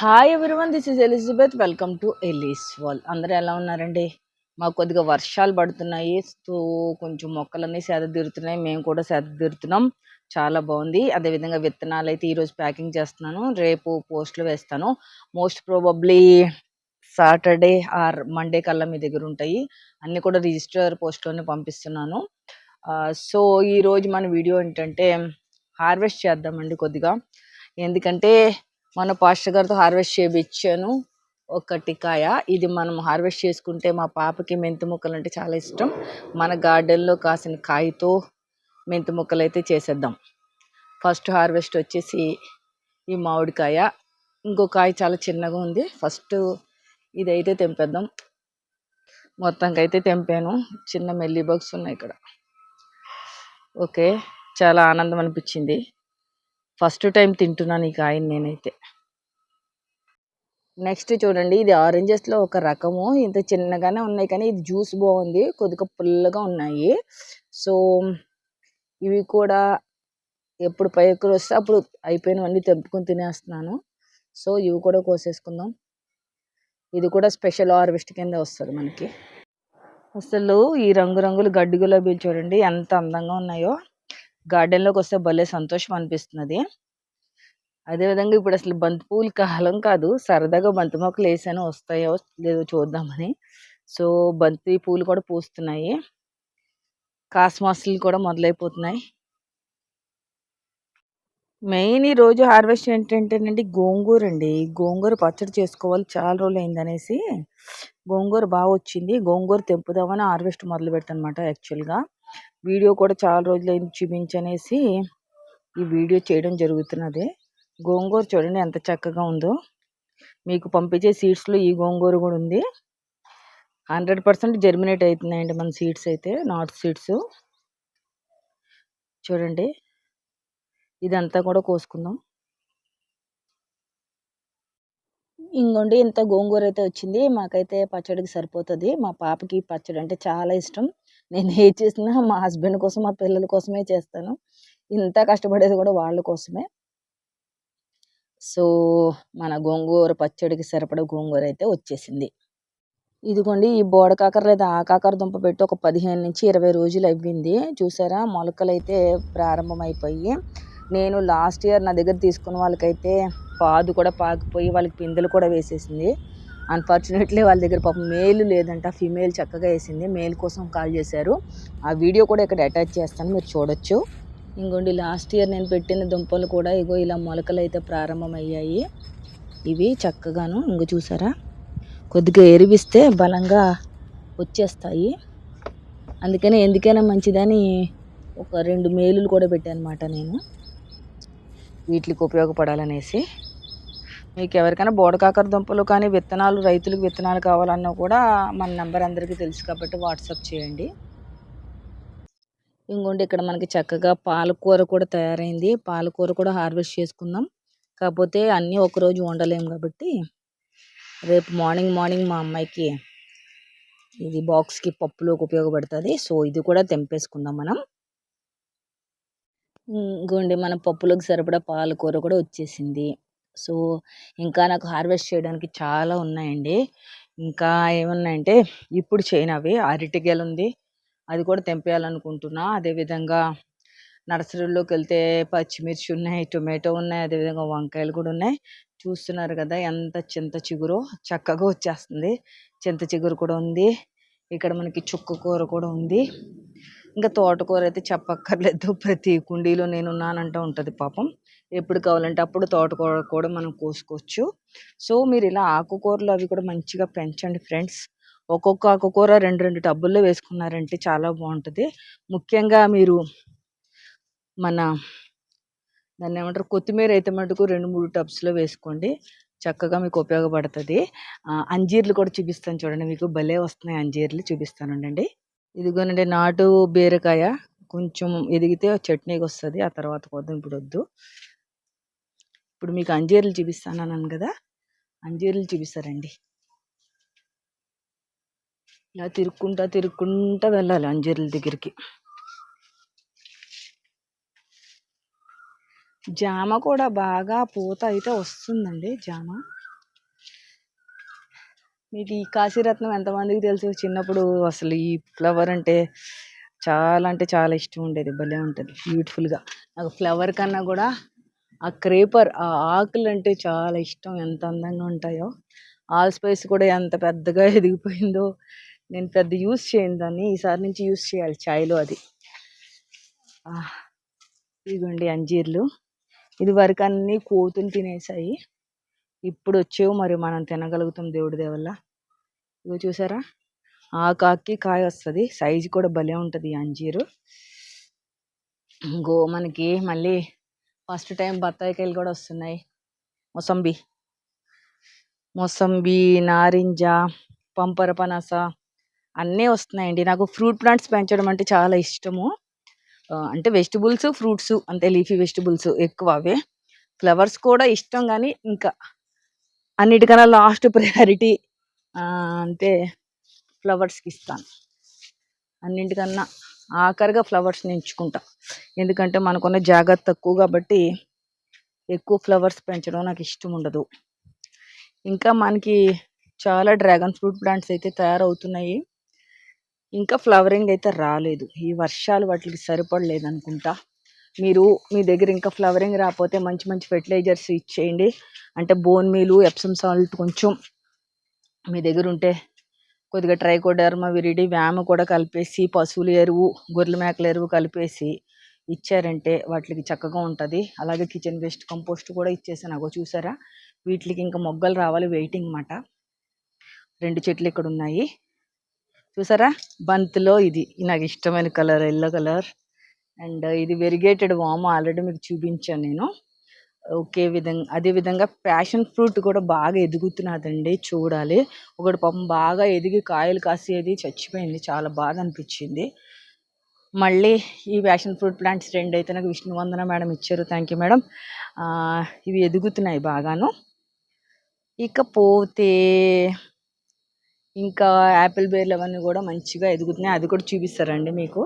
Hi everyone this is Elizabeth welcome to Eli's wall అందరూ ఎలా ఉన్నారండి? మాకు కొద్దిగా వర్షాలు పడుతున్నాయి. సో కొంచెం మొక్కలన్నీ సేద తీరుతున్నాయి. మేము కూడా సేద తీరుతున్నాం. చాలా బాగుంది. అదేవిధంగా విత్తనాలు అయితే ఈరోజు ప్యాకింగ్ చేస్తున్నాను. రేపు పోస్ట్లు వేస్తాను. Most probably Saturday or Monday కల్లా మీ దగ్గర ఉంటాయి. అన్నీ కూడా రిజిస్టర్ పోస్ట్లోనే పంపిస్తున్నాను. సో ఈరోజు మన వీడియో ఏంటంటే హార్వెస్ట్ చేద్దామండి కొద్దిగా. ఎందుకంటే మన పాస్టర్ గారితో హార్వెస్ట్ చేయించాను ఒకటి కాయ. ఇది మనం హార్వెస్ట్ చేసుకుంటే మా పాపకి మెంతి ముక్కలు అంటే చాలా ఇష్టం. మన గార్డెన్లో కాసిన కాయతో మెంతి ముక్కలు అయితే చేసేద్దాం. ఫస్ట్ హార్వెస్ట్ వచ్చేసి ఈ మామిడికాయ. ఇంకో కాయ చాలా చిన్నగా ఉంది. ఫస్ట్ ఇదైతే తెంపేద్దాం. మొత్తంకైతే తెంపాను. చిన్న మెల్లి బాక్స్ ఉన్నాయి ఇక్కడ. ఓకే. చాలా ఆనందం అనిపించింది. ఫస్ట్ టైం తింటున్నాను ఈ కాయని నేనైతే. నెక్స్ట్ చూడండి ఇది ఆరెంజెస్లో ఒక రకము. ఇంత చిన్నగానే ఉన్నాయి కానీ ఇది జ్యూస్ బాగుంది. కొద్దిగా పుల్లగా ఉన్నాయి. సో ఇవి కూడా ఎప్పుడు పైకి వస్తే అప్పుడు అయిపోయినవన్నీ తెంపుకొని తినేస్తున్నాను. సో ఇవి కూడా కోసేసుకుందాం. ఇది కూడా స్పెషల్ హార్వెస్ట్ కింద వస్తుంది మనకి. అసలు ఈ రంగురంగులు గడ్డి గులాబీలు చూడండి ఎంత అందంగా ఉన్నాయో. గార్డెన్లోకి వస్తే భలే సంతోషం అనిపిస్తున్నది అదేవిధంగా ఇప్పుడు అసలు బంతి పూలు కాలం కాదు సరదాగా బంతి మొక్కలు వేసాను వస్తాయో లేదో చూద్దామని. సో బంతి పూలు కూడా పూస్తున్నాయి. కాస్మాసులు కూడా మొదలైపోతున్నాయి. మెయిన్ ఈ రోజు హార్వెస్ట్ ఏంటంటేనండి గోంగూర అండి గోంగూర పచ్చడి చేసుకోవాలి చాలా రోజులు అయిందనేసి గోంగూర బాగా వచ్చింది గోంగూర తెంపుదామని హార్వెస్ట్ మొదలు పెడతానమాట యాక్చువల్గా. వీడియో కూడా చాలా రోజులైంది చూపించనేసి ఈ వీడియో చేయడం జరుగుతున్నది. గోంగూర చూడండి ఎంత చక్కగా ఉందో. మీకు పంపించే సీడ్స్లో ఈ గోంగూర కూడా ఉంది. హండ్రెడ్ పర్సెంట్ జర్మినేట్ అవుతున్నాయండి మన సీడ్స్ అయితే నాట్ సీడ్స్ చూడండి. ఇదంతా కూడా కోసుకుందాం. ఇంకోండి ఇంత గోంగూర అయితే వచ్చింది. మాకైతే పచ్చడికి సరిపోతుంది. మా పాపకి పచ్చడి అంటే చాలా ఇష్టం. నేను ఏ చేసినా మా హస్బెండ్ కోసం మా పిల్లల కోసమే చేస్తాను. ఇంత కష్టపడేది కూడా వాళ్ళ కోసమే. సో మన గోంగూర పచ్చడికి సరిపడ గోంగూర అయితే వచ్చేసింది. ఇదిగోండి ఈ బోడ కాకర లేదా ఆ కాకర దుంప పెట్టి ఒక పదిహేను నుంచి ఇరవై రోజులు అవ్వింది చూసారా మొలకలు అయితే ప్రారంభమైపోయి నేను లాస్ట్ ఇయర్ నా దగ్గర తీసుకున్న వాళ్ళకైతే పాదు కూడా పాకిపోయి వాళ్ళకి పిందెలు కూడా వేసేసింది. అన్ఫార్చునేట్లీ వాళ్ళ దగ్గర పాపం మేలు లేదంట. ఫీమేల్ చక్కగా వేసింది. మేల్ కోసం కాల్ చేశారు. ఆ వీడియో కూడా ఇక్కడ అటాచ్ చేస్తాను. మీరు చూడొచ్చు. ఇంకోండి లాస్ట్ ఇయర్ నేను పెట్టిన దుంపలు కూడా ఇగో ఇలా మొలకలు అయితే ప్రారంభమయ్యాయి. ఇవి చక్కగాను ఇంక చూసారా? కొద్దిగా ఎరివిస్తే బలంగా వచ్చేస్తాయి. అందుకనే ఎందుకైనా మంచిదని ఒక రెండు మేలులు కూడా పెట్టానమాట నేను. వీటికి ఉపయోగపడాలనేసి. మీకు ఎవరికైనా బోడకాకర దుంపలు కానీ విత్తనాలు రైతులకు విత్తనాలు కావాలన్నా కూడా మన నెంబర్ అందరికీ తెలుసు కాబట్టి వాట్సాప్ చేయండి. ఇంకోండి ఇక్కడ మనకి చక్కగా పాలకూర కూడా తయారైంది. పాలకూర కూడా హార్వెస్ట్ చేసుకుందాం. కాకపోతే అన్నీ ఒకరోజు వండలేము కాబట్టి రేపు మార్నింగ్ మార్నింగ్ మా అమ్మాయికి ఇది బాక్స్కి పప్పులోకి ఉపయోగపడుతుంది. సో ఇది కూడా తెంపేసుకుందాం మనం. ఇంకోండి మన పప్పులోకి సరిపడా పాలకూర కూడా వచ్చేసింది. సో ఇంకా నాకు హార్వెస్ట్ చేయడానికి చాలా ఉన్నాయండి. ఇంకా ఏమున్నాయంటే ఇప్పుడు చేయనవి. అరటిగెల ఉంది అది కూడా తెంపేయాలనుకుంటున్నా. అదేవిధంగా నర్సరీలోకి వెళ్తే పచ్చిమిర్చి ఉన్నాయి టొమాటో ఉన్నాయి అదేవిధంగా వంకాయలు కూడా ఉన్నాయి. చూస్తున్నారు కదా ఎంత చింత చిగురు. చక్కగా వచ్చేస్తుంది. చింత చిగురు కూడా ఉంది. ఇక్కడ మనకి చుక్క కూర కూడా ఉంది. ఇంకా తోటకూర అయితే చెప్పక్కర్లేదు. ప్రతి కుండీలో నేను ఉన్నానంటూ ఉంటుంది పాపం. ఎప్పుడు కావాలంటే అప్పుడు తోటకూర కూడా మనం కోసుకోవచ్చు. సో మీరు ఇలా ఆకుకూరలు అవి కూడా మంచిగా పెంచండి ఫ్రెండ్స్. ఒక్కొక్క ఆకుకూర రెండు రెండు టబ్బుల్లో వేసుకున్నారంటే చాలా బాగుంటుంది. ముఖ్యంగా మీరు మన దాన్ని ఏమంటారు? కొత్తిమీర అయితే మటుకు రెండు మూడు టబ్స్లో వేసుకోండి. చక్కగా మీకు ఉపయోగపడుతుంది. అంజీర్లు కూడా చూపిస్తాను చూడండి. మీకు భలే వస్తున్నాయి అంజీర్లు. చూపిస్తాను అండి ఇదిగోనండి నాటు బీరకాయ కొంచెం ఎదిగితే చట్నీకి వస్తుంది. ఆ తర్వాత కొద్దాం ఇప్పుడు వద్దు. ఇప్పుడు మీకు అంజీర్లు చూపిస్తాను అన్నాను కదా అంజీర్లు చూపిస్తారండి. ఇలా తిరుక్కుంటా తిరుక్కుంటా వెళ్ళాలి అంజీర్ల దగ్గరికి. జామ కూడా బాగా పూత అయితే వస్తుందండి జామ. మీకు ఈ కాశీరత్నం ఎంతమందికి తెలుసు? చిన్నప్పుడు అసలు ఈ ఫ్లవర్ అంటే చాలా అంటే చాలా ఇష్టం ఉండేది భలే ఉంటుంది బ్యూటిఫుల్గా నాకు ఫ్లవర్ కన్నా కూడా ఆ క్రేపర్ ఆ ఆకులు అంటే చాలా ఇష్టం. ఎంత అందంగా ఉంటాయో. ఆల్ స్పైస్ కూడా ఎంత పెద్దగా ఎదిగిపోయిందో నేను పెద్ద యూస్ చేయను దాన్ని. ఈసారి నుంచి యూస్ చేయాలి చాయ్లో అది. ఇదిగోండి అంజీర్లు. ఇది వరకు అన్నీ కోతులు తినేసాయి ఇప్పుడు వచ్చేవి మరి మనం తినగలుగుతాం దేవుడి దేవల్ల. ఇదిగో ఇగో చూసారా? కాకి కాయ వస్తుంది. సైజు కూడా భలే ఉంటుంది అంజీరు. ఇంకో మనకి మళ్ళీ ఫస్ట్ టైం బత్తాయికాయలు కూడా వస్తున్నాయి. మొసంబి. మొసంబి నారింజ పంపర పనస అన్నీ వస్తున్నాయండి. నాకు ఫ్రూట్ ప్లాంట్స్ పెంచడం అంటే చాలా ఇష్టము. అంటే వెజిటబుల్స్ ఫ్రూట్స్ అంతే లీఫీ వెజిటబుల్స్ ఎక్కువ అవే. ఫ్లవర్స్ కూడా ఇష్టం కానీ ఇంకా అన్నిటికన్నా లాస్ట్ ప్రయారిటీ అంటే ఫ్లవర్స్కి ఇస్తాను. అన్నింటికన్నా ఆఖరిగా ఫ్లవర్స్ని ఎంచుకుంటా ఎందుకంటే మనకున్న జాగ్రత్త తక్కువ కాబట్టి ఎక్కువ ఫ్లవర్స్ పెంచడం నాకు ఇష్టం ఉండదు. ఇంకా మనకి చాలా డ్రాగన్ ఫ్రూట్ ప్లాంట్స్ అయితే తయారవుతున్నాయి. ఇంకా ఫ్లవరింగ్ అయితే రాలేదు. ఈ వర్షాలు వాటికి సరిపడలేదు అనుకుంటా మీరు మీ దగ్గర ఇంకా ఫ్లవరింగ్ రాకపోతే మంచి మంచి ఫెర్టిలైజర్స్ ఇచ్చేయండి. అంటే బోన్ మీలు ఎప్సమ్ సాల్ట్ కొంచెం మీ దగ్గర ఉంటే కొద్దిగా ట్రైకోడర్మా విరిడి వ్యామ కూడా కలిపేసి పశువుల ఎరువు గొర్రెల మేకల ఎరువు కలిపేసి ఇచ్చారంటే వాటికి చక్కగా ఉంటుంది. అలాగే కిచెన్ వేస్ట్ కంపోస్ట్ కూడా ఇచ్చేసాను. అగో చూసారా? వీటికి ఇంకా మొగ్గలు రావాలి వెయిటింగ్ మాట రెండు చెట్లు ఇక్కడ ఉన్నాయి. చూసారా? బంతిలో ఇది. ఇది నాకు ఇష్టమైన కలర్ ఎల్లో కలర్. అండ్ ఇది వెరిగేటెడ్ వామ్. ఆల్రెడీ మీకు చూపించాను నేను. ఒకే విధంగా అదే విధంగా ప్యాషన్ ఫ్రూట్ కూడా బాగా ఎదుగుతున్నదండి చూడాలి. ఒకటి పాపం బాగా ఎదిగి కాయలు కాసేది చచ్చిపోయింది చాలా బాధ అనిపించింది. మళ్ళీ ఈ ప్యాషన్ ఫ్రూట్ ప్లాంట్స్ రెండు అయితే నాకు విష్ణువందన మేడం ఇచ్చారు. Thank you madam. ఇవి ఎదుగుతున్నాయి బాగాను. ఇకపోతే ఇంకా యాపిల్ బేర్లు అవన్నీ కూడా మంచిగా ఎదుగుతున్నాయి. అది కూడా చూపిస్తారండి మీకు.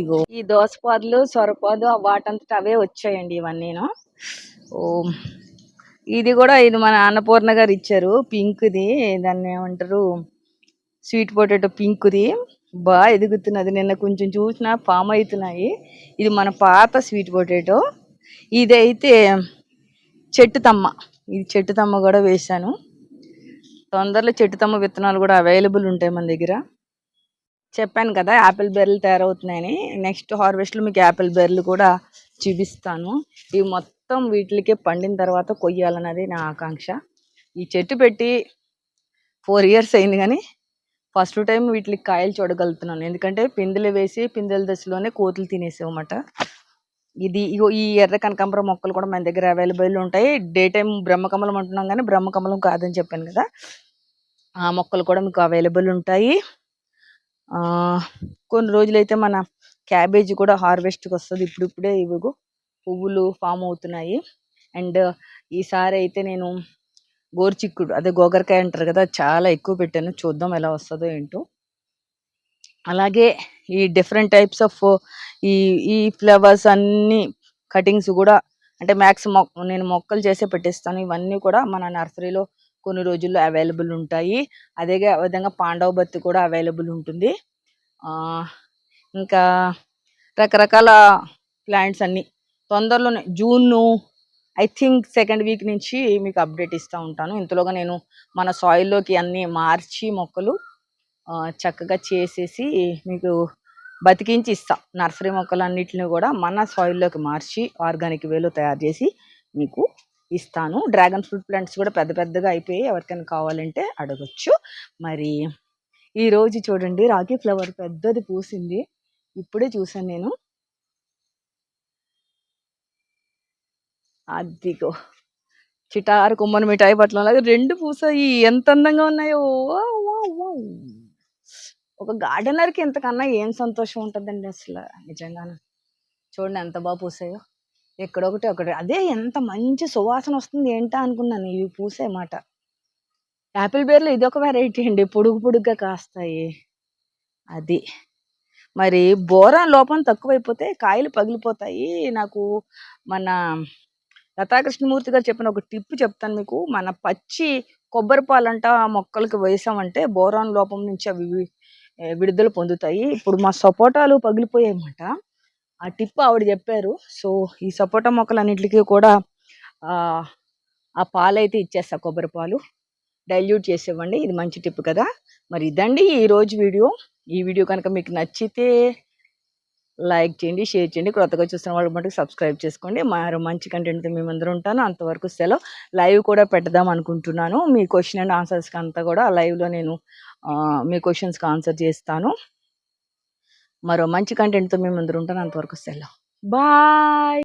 ఇగో ఈ దోసపాదులు సొరపాదు వాటంతట అవే వచ్చాయండి ఇవన్నీను. నేను ఇది కూడా ఇది మన అన్నపూర్ణ గారు ఇచ్చారు పింక్ది. దాన్ని ఏమంటారు స్వీట్ పొటాటో పింక్ది. బాగా ఎదుగుతున్నది. నిన్న కొంచెం చూసిన ఫామ్ అవుతున్నాయి. ఇది మన పాత స్వీట్ పొటాటో. ఇది అయితే చెట్టు తమ్మ ఇది చెట్టు తమ్మ కూడా వేశాను. తొందరలో చెట్టు తమ్మ విత్తనాలు కూడా అవైలబుల్ ఉంటాయి మన దగ్గర. చెప్పాను కదా యాపిల్ బెర్లు తయారవుతున్నాయని. నెక్స్ట్ హార్వెస్ట్లో మీకు యాపిల్ బెర్లు కూడా చూపిస్తాను. ఇవి మొత్తం మొత్తం వీటికే పండిన తర్వాత కొయ్యాలన్నది నా ఆకాంక్ష. ఈ చెట్టు పెట్టి ఫోర్ ఇయర్స్ అయింది కానీ ఫస్ట్ టైం వీటికి కాయలు చూడగలుగుతున్నాను. ఎందుకంటే పిందెలు వేసి పిందెల దశలోనే కోతులు తినేసామన్నమాట ఇది ఇగో ఈ ఎర్ర కనకాంబరం మొక్కలు కూడా మన దగ్గర అవైలబుల్ ఉంటాయి. డే టైం బ్రహ్మకమలం అంటున్నాం కానీ బ్రహ్మకమలం కాదని చెప్పాను కదా. ఆ మొక్కలు కూడా మీకు అవైలబుల్ ఉంటాయి. కొన్ని రోజులైతే మన క్యాబేజీ కూడా హార్వెస్ట్కి వస్తుంది. ఇప్పుడిప్పుడే ఇవిగో పువ్వులు ఫామ్ అవుతున్నాయి. అండ్ ఈసారి అయితే నేను గోరుచిక్కుడు అదే గోగరకాయ అంటారు కదా చాలా ఎక్కువ పెట్టాను. చూద్దాం ఎలా వస్తుందో ఏంటో. అలాగే ఈ డిఫరెంట్ టైప్స్ ఆఫ్ ఈ ఈ ఫ్లవర్స్ అన్ని కటింగ్స్ కూడా అంటే మ్యాక్స్ నేను మొక్కలు చేసే పెట్టేస్తాను. ఇవన్నీ కూడా మన నర్సరీలో కొన్ని రోజుల్లో అవైలబుల్ ఉంటాయి. అదే విధంగా పాండవ బత్తి కూడా అవైలబుల్ ఉంటుంది. ఇంకా రకరకాల ప్లాంట్స్ అన్నీ తొందరలోనే June I think second week నుంచి మీకు అప్డేట్ ఇస్తూ ఉంటాను. ఇంతలోగా నేను మన సాయిల్లోకి అన్నీ మార్చి మొక్కలు చక్కగా చేసేసి మీకు బతికించి ఇస్తా. నర్సరీ మొక్కలన్నిటిని కూడా మన సాయిల్లోకి మార్చి ఆర్గానిక్ వేలో తయారు చేసి మీకు ఇస్తాను. డ్రాగన్ ఫ్రూట్ ప్లాంట్స్ కూడా పెద్ద పెద్దగా అయిపోయి ఎవరికైనా కావాలంటే అడగచ్చు. మరి ఈరోజు చూడండి రాఖీ ఫ్లవర్ పెద్దది పూసింది. ఇప్పుడే చూసాను నేను. అదిగో. చిటారు కొమ్మని మిఠాయి పట్ల అలాగే రెండు పూసాయి. ఎంత అందంగా ఉన్నాయో. ఒక గార్డెనర్కి ఎంతకన్నా ఏం సంతోషం ఉంటుందండి అసలు? నిజంగానే. చూడండి ఎంత బాగా పూసాయో. ఎక్కడొకటి ఒకటి అదే ఎంత మంచి సువాసన వస్తుంది ఏంటా అనుకున్నాను. ఇవి పూసే మాట. యాపిల్ బేర్లు ఇది ఒక వెరైటీ అండి. పొడుగు పొడుగ్గా కాస్తాయి. అది. మరి బోరా లోపం తక్కువైపోతే కాయలు పగిలిపోతాయి. నాకు మన లతా కృష్ణమూర్తి గారు చెప్పిన ఒక టిప్ చెప్తాను మీకు. మన పచ్చి కొబ్బరి పాలంట ఆ మొక్కలకి వేసామంటే బోరాన్ లోపం నుంచి అవి విడుదల పొందుతాయి. ఇప్పుడు మా సపోటాలు పగిలిపోయాయన్నమాట. ఆ టిప్ ఆవిడ చెప్పారు. సో ఈ సపోటా మొక్కలన్నింటికి కూడా ఆ, పాలైతే ఇచ్చేస్తా కొబ్బరి పాలు. డైల్యూట్ చేసేవ్వండి. ఇది మంచి టిప్ కదా. మరి ఇదండి ఈరోజు వీడియో. ఈ వీడియో కనుక మీకు నచ్చితే లైక్ చేయండి షేర్ చేయండి కొత్తగా చూస్తున్న వాళ్ళు మటుకు సబ్స్క్రైబ్ చేసుకోండి. మరో మంచి కంటెంట్తో మేము అందరూ ఉంటాను. అంతవరకు సెలవు. లైవ్ కూడా పెడదాం అనుకుంటున్నాను. మీ క్వశ్చన్ అండ్ ఆన్సర్స్కి అంతా కూడా లైవ్లో నేను మీ క్వశ్చన్స్కి ఆన్సర్ చేస్తాను. మరో మంచి కంటెంట్తో మేము అందరూ ఉంటాను. అంతవరకు సెలవు. బాయ్!